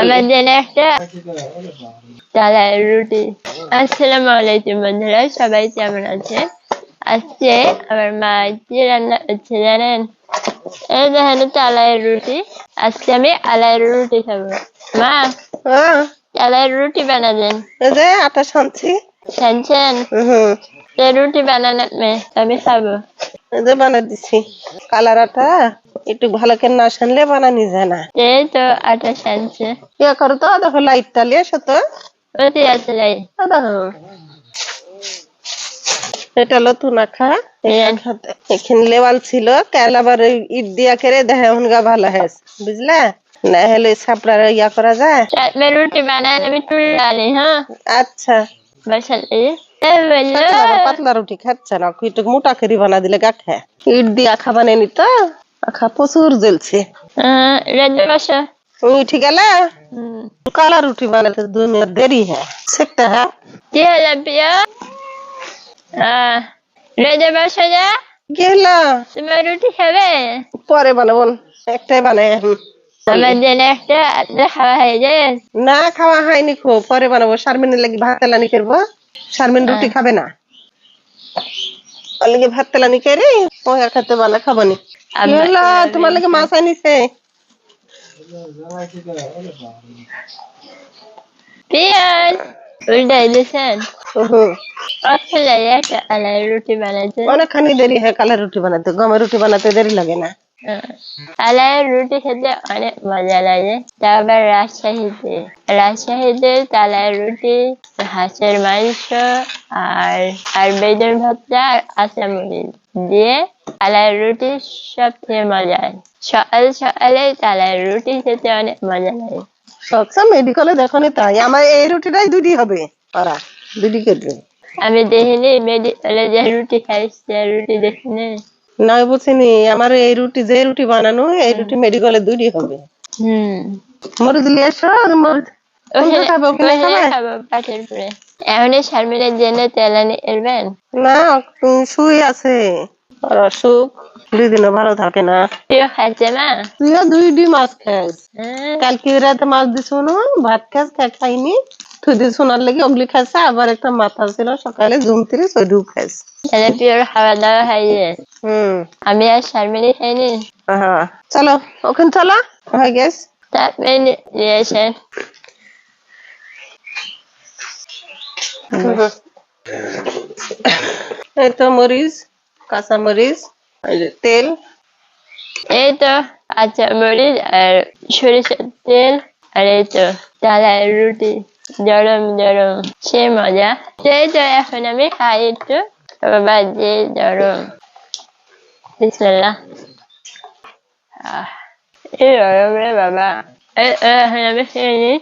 আমার জন্য একটা চালের রুটি। আসসালামু আলাইকুম বন্ধুরা সবাই কেমন আছে আজকে আমার মা কি রান্না করছে জানেন? এই দেখেন চালের রুটি। আজকে আমি আলাইয়ের রুটি খাব। মা হ্যাঁ। চালের রুটি বানাবেন। আটা শানছি শুনছেন রুটি বানানো মে আমি খাব। বানা দিছি। কালার আটা। একটু ভালো করে না শুনলে বানানি যায় না। এই তো আটা শুনছে ইয়ে করো তো দেখো লাইটটা লিয়ে এসো তো। আছে যাই দেখো। এটা হলো তুনাখা হ্যাঁ। এখানে লেওয়াল ছিল কাল আবার ইট দিয়া করে দেখা হুনগা ভালো হয়েছে। বুঝলা? না হলে সাপড়ার ইয়া করা যায়। রুটি বানাই আমি তুলে আনি হ্যাঁ? আচ্ছা। পাতলা রুটি খাচ্ছে না একটু মোটা করে বানা দিলে গা খায় ইট দিয়া খাবানে নি তো? আখা প্রচুর জ্বলছে। রান্না বাসা। উঠে গেল কালা রুটি বানাতে দেরি হ্যাঁ। সেটা হ্যাঁ। কি যা। তোমার রুটি খাবে? পরে বানাবো একটাই বানাই না খাওয়া হয়নি খুব। পরে বানাবো শারমিনের লাগি ভাত তেলানি করব। শারমিন রুটি খাবে না। ভাত তেলানি করে পোয়া খেতে বানা খাব নি কি হলো তোমার লাগে মাছ আনিছে। উল্টাই দিয়েছেন আলাই রুটি বানাইছে অনেকখানি দেরি হয় কালের রুটি বানাতে গমের রুটি বানাতে দেরি লাগে না। আলাই রুটি খেতে অনেক মজা লাগে। তারপর রাজশাহীতে। রাজশাহীতে তালাই রুটি হাঁসের মাংস আর আর বেগুন ভর্তা আর আশা দিয়ে সব থেকে মজা হয় সকাল সকালে তালাই রুটি খেতে অনেক মজা লাগে সবসময় মেডিকেলে দেখো তাই আমার এই রুটিটাই দুটি হবে ওরা দুটি আমি দেখিনি মেডিকেলে যে রুটি খাই সে রুটি দেখিনি না বুঝিনি আমার এই রুটি যে রুটি বানানো এই রুটি মেডিকেলে দুটি হবে হুম মরিচ নিয়ে এসো শারমিনের জন্য তেলানি এলবেন না শুই আছে আর অসুখ দুই দিনও ভালো থাকে না। প্রিয় খাচ্ছে মা তুইও দুই ডি মাছ খাস হ্যাঁ। কালকে রাতে মাছ দিছ না ভাত খাস খাইনি। তুই দিয়ে শোনার লেগে ওগুলি খাইছে আবার একটা মাথা ছিল সকালে ঘুম থেকে ওইটুকু খাইস তাহলে প্রিয়র খাওয়া দাওয়া খাইয়ে হুম। আমি আর শারমিনী খাইনি হ্যাঁ চলো ওখানে চলো হয়ে গেছ তারপরে এই তো মরিচ। কাঁচা মরিচ এই যে তেল এই তো আচ্ছা মরিচ আর সরিষার তেল আর এই তো তালাই রুটি গরম গরম সে মজা সেই তো এখন আমি খাই একটু বাবা যে গরম বিসমিল্লাহ আহ, এই গরম রে বাবা এই এই, এখন আমি খেয়ে নিই